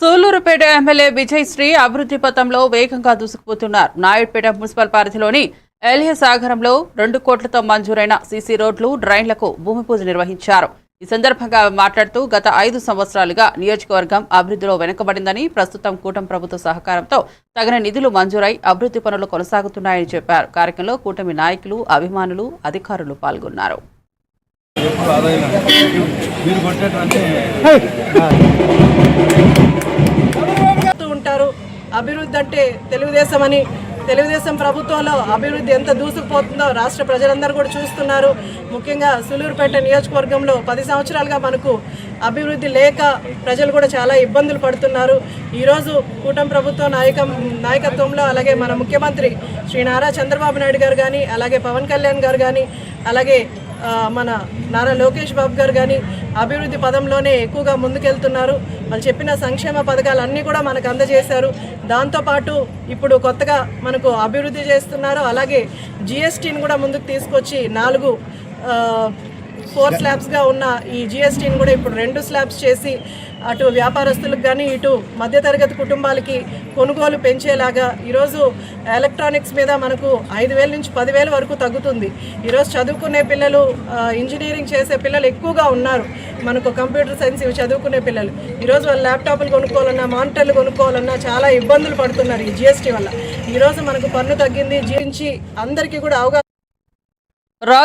Sullurpeta MLA Vijayasri అభివృద్ధి పథంలో వేగంగా దూసుకుపోతున్నారు. నాయుడుపేట మున్సిపల్ పరిధిలోని ఎల్హే సాగరంలో రెండు కోట్లతో మంజూరైన సీసీ రోడ్లు డ్రైన్లకు భూమి పూజ నిర్వహించారు. ఈ సందర్భంగా మాట్లాడుతూ గత ఐదు సంవత్సరాలుగా నియోజకవర్గం అభివృద్ధిలో వెనుకబడిందని ప్రస్తుతం కూటమి ప్రభుత్వ సహకారంతో తగిన నిధులు మంజూరై అభివృద్ధి పనులు కొనసాగుతున్నాయని చెప్పారు. కార్యక్రమంలో కూటమి నాయకులు అభిమానులు అధికారులు పాల్గొన్నారు. మీరు కొట్టేటువంటి ఉంటారు అభివృద్ధి అంటే తెలుగుదేశం అని. తెలుగుదేశం ప్రభుత్వంలో అభివృద్ధి ఎంత దూసుకుపోతుందో రాష్ట్ర ప్రజలందరూ కూడా చూస్తున్నారు. ముఖ్యంగా సులూరుపేట నియోజకవర్గంలో పది సంవత్సరాలుగా మనకు అభివృద్ధి లేక ప్రజలు కూడా చాలా ఇబ్బందులు పడుతున్నారు. ఈరోజు కూటమి ప్రభుత్వ నాయకం నాయకత్వంలో అలాగే మన ముఖ్యమంత్రి శ్రీ నారా చంద్రబాబు నాయుడు గారు కానీ అలాగే పవన్ కళ్యాణ్ గారు కానీ అలాగే మన నారా లోకేష్ బాబు గారు కానీ అభివృద్ధి పదంలోనే ఎక్కువగా ముందుకెళ్తున్నారు. వాళ్ళు చెప్పిన సంక్షేమ పథకాలు అన్నీ కూడా మనకు అందజేశారు. దాంతోపాటు ఇప్పుడు కొత్తగా మనకు అభివృద్ధి చేస్తున్నారు. అలాగే జిఎస్టీని కూడా ముందుకు తీసుకొచ్చి నాలుగు ఫోర్ స్లాబ్స్గా ఉన్న ఈ జిఎస్టీని కూడా ఇప్పుడు రెండు స్లాబ్స్ చేసి అటు వ్యాపారస్తులకు కానీ ఇటు మధ్యతరగతి కుటుంబాలకి కొనుగోలు పెంచేలాగా ఈరోజు ఎలక్ట్రానిక్స్ మీద మనకు ఐదు వేల నుంచి పదివేల వరకు తగ్గుతుంది. ఈరోజు చదువుకునే పిల్లలు ఇంజనీరింగ్ చేసే పిల్లలు ఎక్కువగా ఉన్నారు. మనకు కంప్యూటర్ సైన్స్ ఇవి చదువుకునే పిల్లలు. ఈరోజు వాళ్ళు ల్యాప్టాప్లు కొనుక్కోవాలన్నా మానిటర్లు కొనుక్కోవాలన్నా చాలా ఇబ్బందులు పడుతున్నారు ఈ జిఎస్టీ వల్ల. ఈరోజు మనకు పన్ను తగ్గింది జీవించి అందరికీ కూడా అవగాహన రాజు